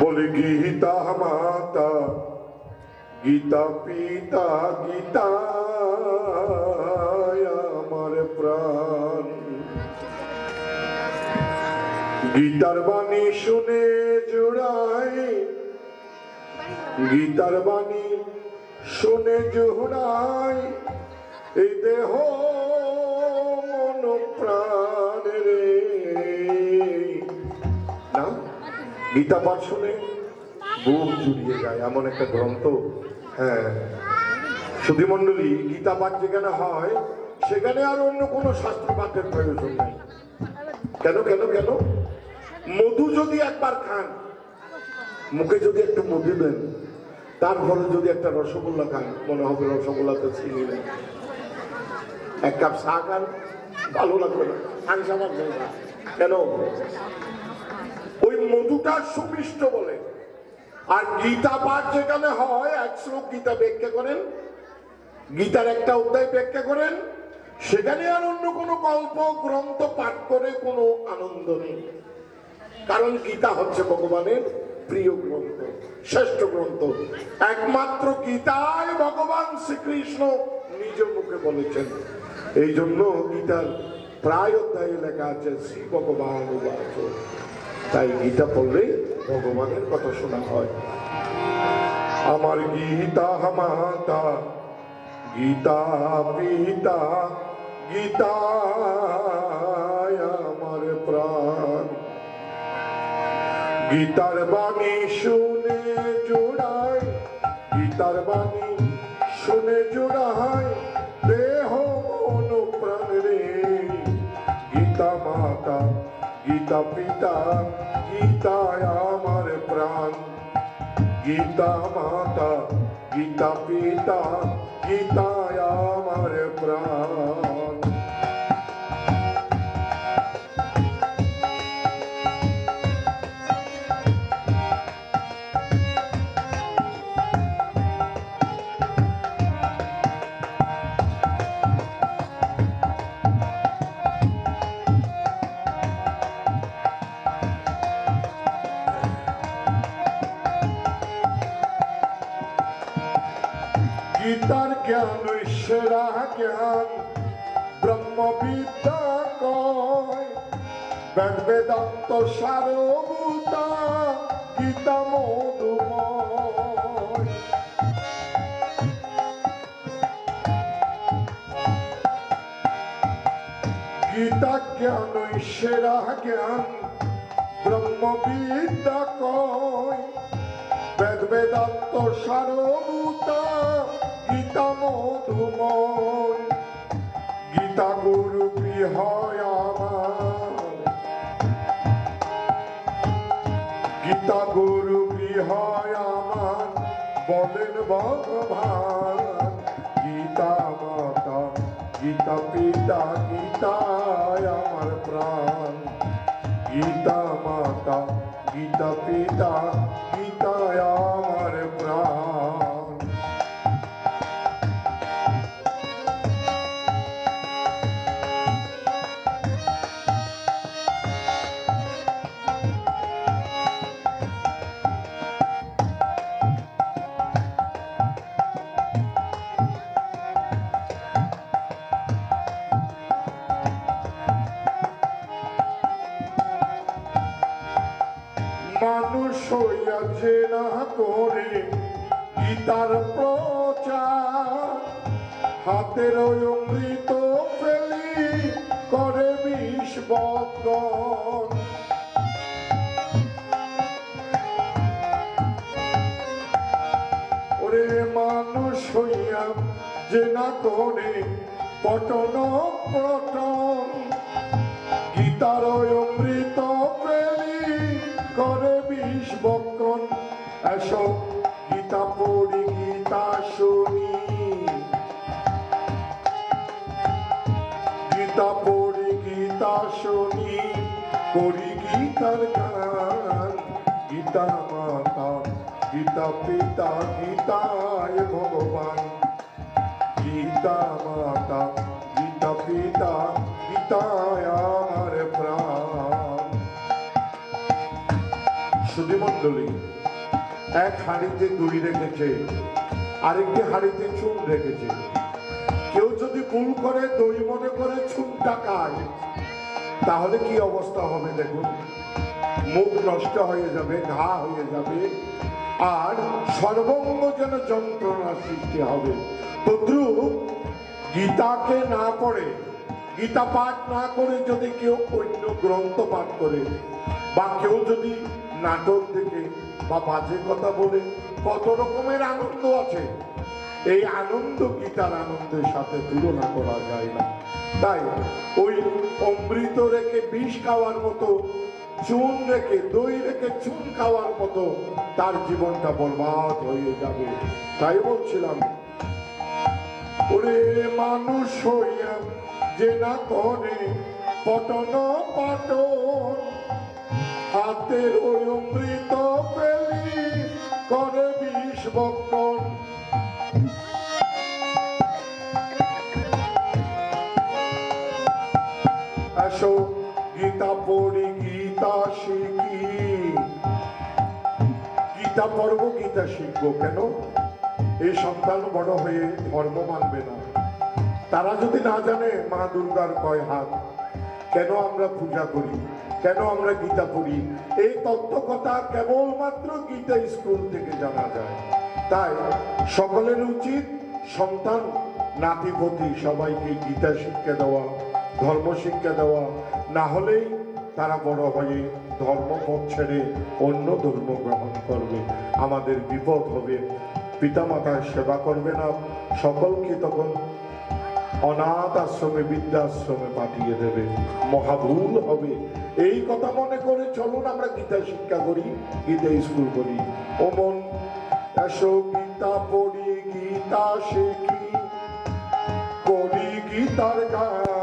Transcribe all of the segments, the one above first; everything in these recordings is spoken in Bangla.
বলে গীতা মাতা, গীতা পিতা গীতা আমার প্রাণ। গীতার বাণী শুনে জোড়ায় গীতার বাণী শুনে জোড়ায় এই দেহ গীতা পাঠ শুনে বুক জুড়িয়ে যায়, এমন একটা গ্রন্থ। হ্যাঁ। সুধীমণ্ডলী গীতা পাঠ যেখানে হয়, সেখানে আর অন্য কোনো শাস্ত্র পাঠের প্রয়োজন নেই। কেন কেন কেন? মধু যদি একবার খান, মুখে যদি একটু মধু দেন, তার তারপরে যদি একটা রসগোল্লা খান, মনে হবে রসগোল্লাতে চিনি নেই। এক কাপ চা খান, ভালো লাগবে না। সামার কেন? মধুটা সুমিষ্ট বলে। আর গীতা পাঠ যেখানে হয়, এক শ্লোক গীতা ব্যাখ্যা করেন। গীতার একটা অধ্যায় ব্যাখ্যা করেন। সেখানে আর অন্য কোনো গল্প, গ্রন্থ, পাঠ করে কোনো আনন্দ নেই। কারণ গীতা হচ্ছে ভগবানের প্রিয় গ্রন্থ, শ্রেষ্ঠ গ্রন্থ। একমাত্র গীতায় ভগবান শ্রীকৃষ্ণ নিজ মুখে বলেছেন। এই জন্য গীতার প্রায় অধ্যায়ে লেখা আছে, শ্রী ভগবান তাই গীতা পড়লেই ভগবানের কথা শোনা হয়। আমার গীতা মাতা, গীতা পিতা গীতা আমার প্রাণ। গীতার বাণী শুনে জোড়ায়, গীতার বাণী শুনে জোড়ায়। গীতা পিতা গীতায় আমার প্রাণ। গীতা মাতা গীতা পিতা গীতায় আমার প্রাণ। সেরা জ্ঞান, ব্রহ্মবিদ্যা কয়। বেদ বেদান্ত সারভূতা, গীতা মধুময়। গীতা জ্ঞান সেরা জ্ঞান, ব্রহ্মবিদ্যা কয়। বেদ বেদান্ত সারভূতা গীতা মধুময় গীতা গুরু আমার গীতা গুরু গৃহ আমার বলেন ভগবান। গীতা মাতা গীতা পিতা গীতায় আমার প্রাণ গীতা মাতা গীতা পিতা হইয়াছে না করে গীতার প্রচার, হাতের অমৃত ফেলি করে বিষ বদন। ওরে মানুষ হইয়া যে না করে পটন প্রটন গীতার অমৃত গীতা পড়ি, গীতা শুনি, করি গীতার গান। গীতা মাতা, গীতা পিতা, গীতায় ভগবান। গীতা মাতা, গীতা পিতা, গীতায় আমার প্রাণ। সুধীমণ্ডলী এক হাঁড়িতে দই রেখেছে, আরেকটি হাঁড়িতে চুন রেখেছে। ভুল করে, দই মনে করে চুনটা খায় তাহলে কি অবস্থা হবে দেখুন? মুখ নষ্ট হয়ে যাবে, ঘা হয়ে যাবে, আর সর্বঙ্গ যেন যন্ত্রণার সৃষ্টি হবে। তদ্রুপ গীতাকে না পড়ে, গীতা পাঠ না করে যদি কেউ অন্য গ্রন্থ পাঠ করে, বা কেউ যদি নাটক দেখে, বা বাজে কথা বলে, কত রকমের আনন্দ আছে। এই আনন্দ গীতার আনন্দের সাথে তুলনা করা যায় না? তাই ওই অমৃত রেখে বিষ খাওয়ার মতো, চুন রেখে দই রেখে চুন খাওয়ার মতো তার জীবনটা বরবাদ হয়ে যাবে। তাই বলছিলাম, ওরে মানুষ হইয়া যে না করে পটন পাটন হাতের ওই অমৃত পেলি করে বিষ বক্ষণ আসো, গীতা পড়ি, গীতা শিখি। গীতা পড়ব, গীতা শিখব কেন? এই সন্তান বড় হয়ে ধর্ম মানবে না। তারা যদি না জানে, মা দুর্গার কয় হাত। কেন আমরা পূজা করি? কেন আমরা গীতা পড়ি? এই তত্ত্ব কথা কেবলমাত্র গীতা স্কুল থেকে জানা যায়। তাই সকলের উচিত সন্তান, নাতিপতি সবাইকে গীতা শিক্ষা দেওয়া। ধর্ম শিক্ষা দেওয়া। না হলেই তারা বড় হয়ে ধর্মপথ ছেড়ে অন্য ধর্ম গ্রহণ করবে। আমাদের বিপদ হবে। পিতামাতার সেবা করবে না। সকলকে তখন অনাথ আশ্রমে, বৃদ্ধাশ্রমে পাঠিয়ে দেবে। মহাভুল হবে। এই কথা মনে করে চলুন আমরা গীতা শিক্ষা করি গীতা স্কুল করি। ও মন, এসো গীতা পড়ি, গীতা শিখি। করি গীতার গান।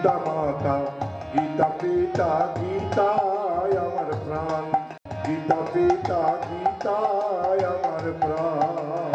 গীতা মাতা গীতা পিতা গীতায় আমার প্রাণ। গীতা পিতা গীতায় আমার প্রাণ।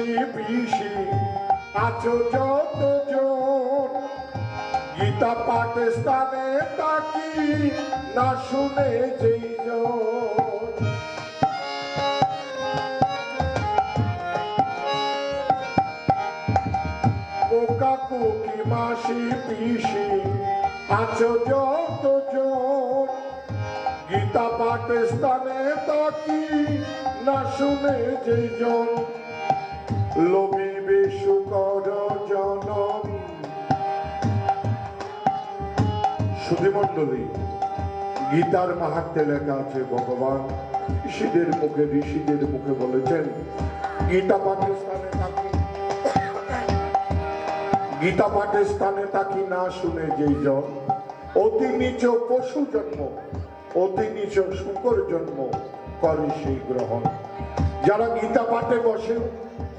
মাসি পিসি আছো যত গীতা পাঠে স্থানে তাকি না শুনে যেই কোকা কুকি মাসি পিসি, আছো যত গীতা পাঠে স্থানে তাকি না শুনে যে জন। লোভিবে গীতার মাহাত্মে লেখা আছে, ভগবান ঋষিদের মুখে ঋষিদের মুখে বলেছেন, গীতা পাঠের স্থানে থাকি, গীতা পাঠের স্থানে থাকি না শুনে যেই জন অতি নিচ পশু জন্ম, অতি নিচ শুকর জন্ম, করে সেই গ্রহণ। যারা গীতা পাঠে বসে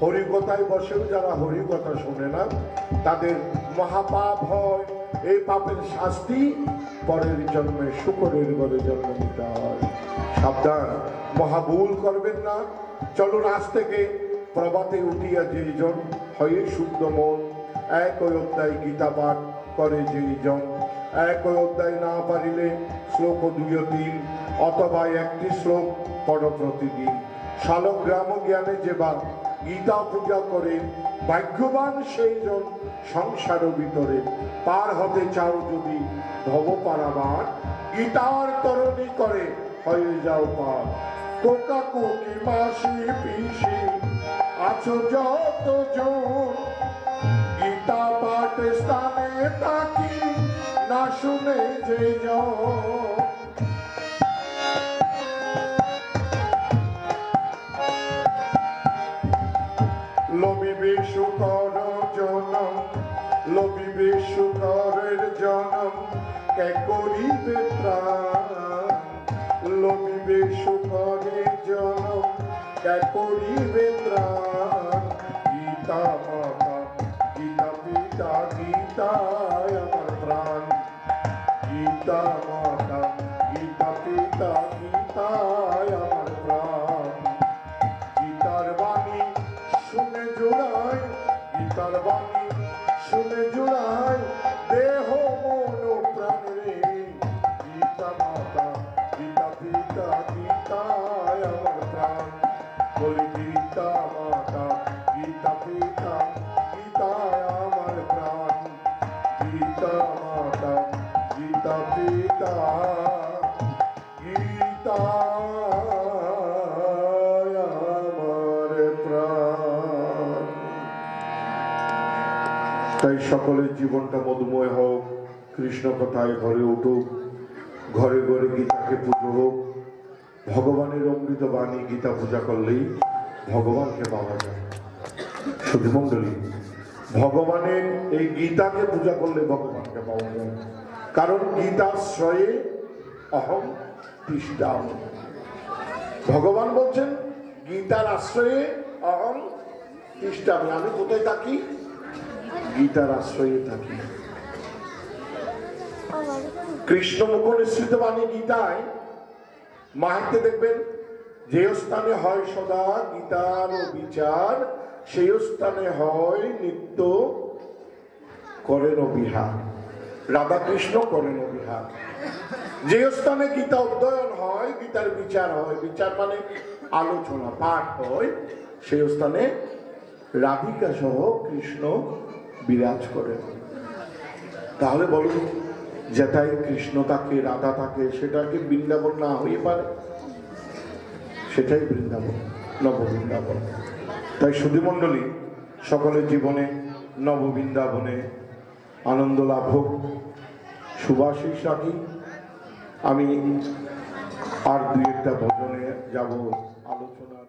হরিকথায় বসেও যারা হরিকথা শোনে না, তাদের মহাপাপ হয়। এই পাপের শাস্তি পরের জন্মে, শুকরের ঘরে জন্ম নিতে হয়। সাবধান মহাভুল করবেন না। চলুন আজ থেকে প্রভাতে উঠিয়া যেইজন হয়ে শুদ্ধ মন। এক অধ্যায় গীতা পাঠ করে যেইজন এক অধ্যায় না পারিলে শ্লোক দুই তিন, অথবা একটি শ্লোক পড় প্রতিদিন। শালগ্রাম জ্ঞানে যেবা গীতা পূজা করে, ভাগ্যবান সেই জন সংসার ভিতরে পার হতে চাও যদি ভব পারাবার গীতার তরণী করে, হয়ে যাও পার কোকা কুকি মাসি পিসি, আছো যত গীতা পাঠ স্থানে তাকি না শুনে যে যাও শুকরের জনম কে করিবে প্রাণ লবিবে শুকরের জনম কে করিবে ত্রাণ? গীতা মাতা গীতা পিতা গীতা প্রাণ। গীতা মাতা তাই সকলের জীবনটা মধুময় হোক, কৃষ্ণ কথায় ঘরে উঠুক, ঘরে ঘরে গীতাকে পুজো হোক, ভগবানের অমৃত বাণী গীতা পূজা করলেই ভগবানকে পাওয়া যায়। শুধু মন্ডলী ভগবানের এই গীতাকে পূজা করলে ভগবানকে পাওয়া যায়। কারণ গীতাশ্রয়ে অহম তিষ্ঠাম ভগবান বলছেন, গীতার আশ্রয়ে অহম তিষ্ঠামি আমি কোথায় থাকি? গীতার আশ্রয়ে থাকি। কৃষ্ণ মুখ নিঃসৃত বাণী গীতায় মাহাত্মে দেখবেন যে স্থানে হয় সদা গীতার ও বিচার সেই স্থানে হয় নিত্য করেন বিহার রাধা কৃষ্ণ করেন বিহার যে স্থানে গীতা অধ্যয়ন হয়, গীতার বিচার হয়, বিচার মানে আলোচনা, পাঠ হয়, সেই স্থানে রাধিকা সহ কৃষ্ণ বিরাজ করেন তাহলে বলুন, যেটাই কৃষ্ণ থাকে রাধা থাকে সেটা কি বৃন্দাবন না হয়ে পারে? সেটাই বৃন্দাবন নব বৃন্দাবন তাই সুধীমণ্ডলী, সকলের জীবনে নব বৃন্দাবনে আনন্দ লাভ হোক। সুভাষিস রাখি, আমি আর দুই একটা ভজনে যাব আলোচনার